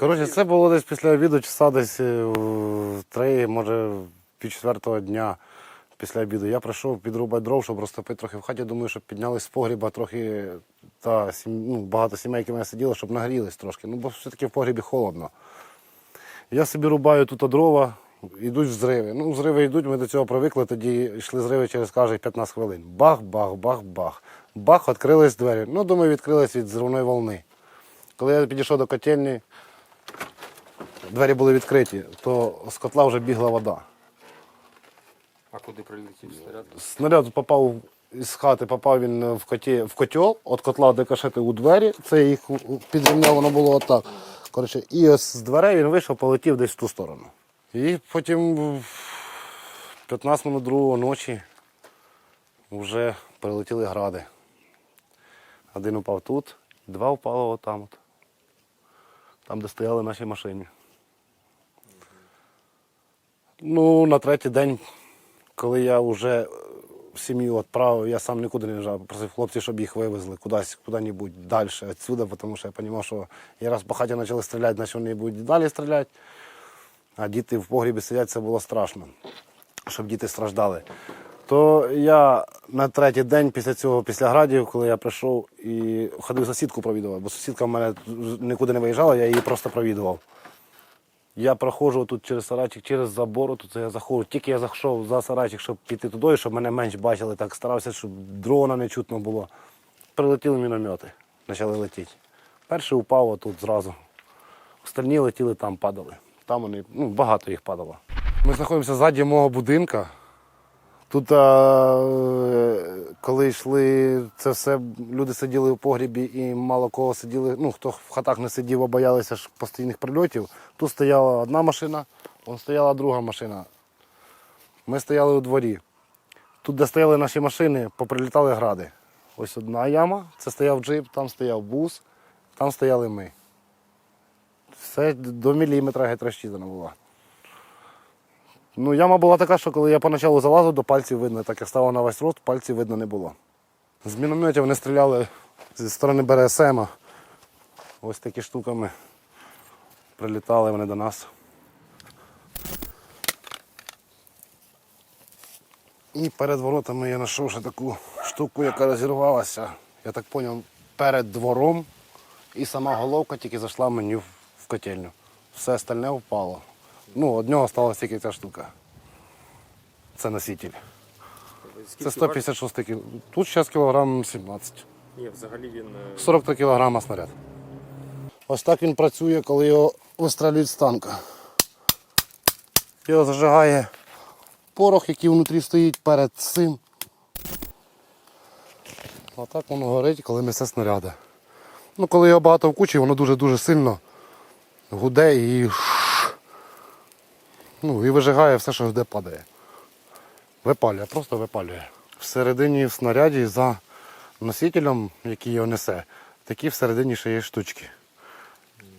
Коротше, це було десь після обіду, часа десь е, в три, може, пів четвертого дня після обіду. Я прийшов підрубати дров, щоб розтопити трохи в хаті. Думаю, щоб піднялись з погріба трохи та ну, багато сімейки в мене сиділо, щоб нагрілись трошки. Ну, бо все-таки в погрібі холодно. Я собі рубаю тут дрова, йдуть взриви. Ну, взриви йдуть, ми до цього привикли, тоді йшли зриви через кожних 15 хвилин. Бах, бах, бах, бах. Бах, відкрились двері. Ну, думаю, відкрились від зривної волни. Коли я підійшов до котельні, двері були відкриті, то з котла вже бігла вода. А куди прилетів снаряд? Снаряд попав із хати, попав він в, коті, в котел, від котла декашети у двері, це їх у- воно було отак. Коротше, і ось з дверей він вийшов, полетів десь в ту сторону. І потім в 15 минут другого ночі вже прилетіли гради. Один упав тут, два впало отам от. Там, де стояли наші машини. Ну, на третій день, коли я вже в сім'ю відправив, я сам нікуди не їжджав, просив хлопців, щоб їх вивезли кудись, куди-небудь далі відсюди, тому що я розумів, що я раз по хаті почали стріляти, значить вони будуть далі стріляти. А діти в погрібі сидять, це було страшно, щоб діти страждали. То я на третій день після цього, після градів, коли я прийшов і ходив сусідку провідував, бо сусідка в мене нікуди не виїжджала, я її просто провідував. Я проходжу тут через сарайчик, через забор, тут я заходжу. Тільки я зайшов за сарайчик, щоб піти туди, щоб мене менш бачили, так старався, щоб дрона не чутно було. Прилетіли міномети, почали летіти. Перший упав тут зразу. Остальні летіли там, падали. Там вони, ну, багато їх падало. Ми знаходимося ззаді мого будинка. Тут, а, коли йшли, це все, люди сиділи у погрібі і мало кого сиділи. Ну, хто в хатах не сидів, бо боялися ж постійних прильотів. Тут стояла одна машина, вон стояла друга машина. Ми стояли у дворі. Тут, де стояли наші машини, поприлітали гради. Ось одна яма, це стояв джип, там стояв бус, там стояли ми. Все до міліметра геть розчитана була. Ну, яма була така, що коли я поначалу залазив, до пальців видно, так я став на весь рост, пальців видно не було. З мінометів вони стріляли зі сторони БРСМ. Ось такі штуками прилітали вони до нас. І перед воротами я знайшов ще таку штуку, яка розірвалася. Я так зрозумів, перед двором і сама головка тільки зайшла мені в котельню. Все остальне впало. Ну, од нього сталася тільки ця штука. Це носитель. Це 156 кг. Тут зараз кілограм 17. Ні, взагалі він. е, 43 кілограма снаряд. Ось так він працює, коли його вистрелюють з танка. Його зажигає порох, який внутрі стоїть перед цим. А так воно горить, коли несе снаряди. Ну, коли його багато в кучі, воно дуже-дуже сильно гуде і, ну, і вижигає все, що де падає. Випалює, просто випалює. Всередині в снаряді за носителем, який його несе, такі всередині ще є штучки.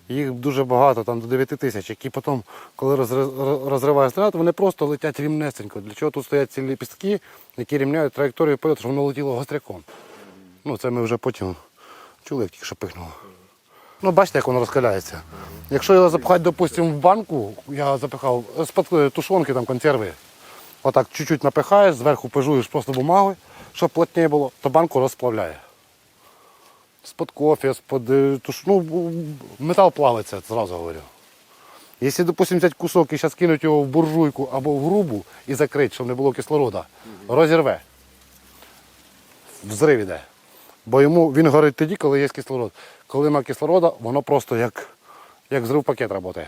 Їх дуже багато, там до 9 тисяч, які потім, коли розри- розриває снаряд, вони просто летять рівнесенько. Для чого тут стоять ці ліпістки, які рівняють траєкторію польоту, щоб воно летіло гостряком. Ну, це ми вже потім чули, як тільки що пихнуло. Ну, бачите, як воно розкаляється. Якщо його запхати, допустимо, в банку, я запихав з-під тушонки, там консерви. Отак чуть-чуть напихаєш, зверху пижуєш просто бумагою, щоб плотніше було, то банку розплавляє. З-під кофе, з-під е, туш... ну, метал плавиться, зразу говорю. Якщо, допустимо, взяти кусок і зараз кинуть його в буржуйку або в грубу і закрити, щоб не було кислорода, розірве. Взрив іде. Бо йому він горить тоді, коли є кислород. Коли немає кислорода, воно просто як, як взрив пакет працює.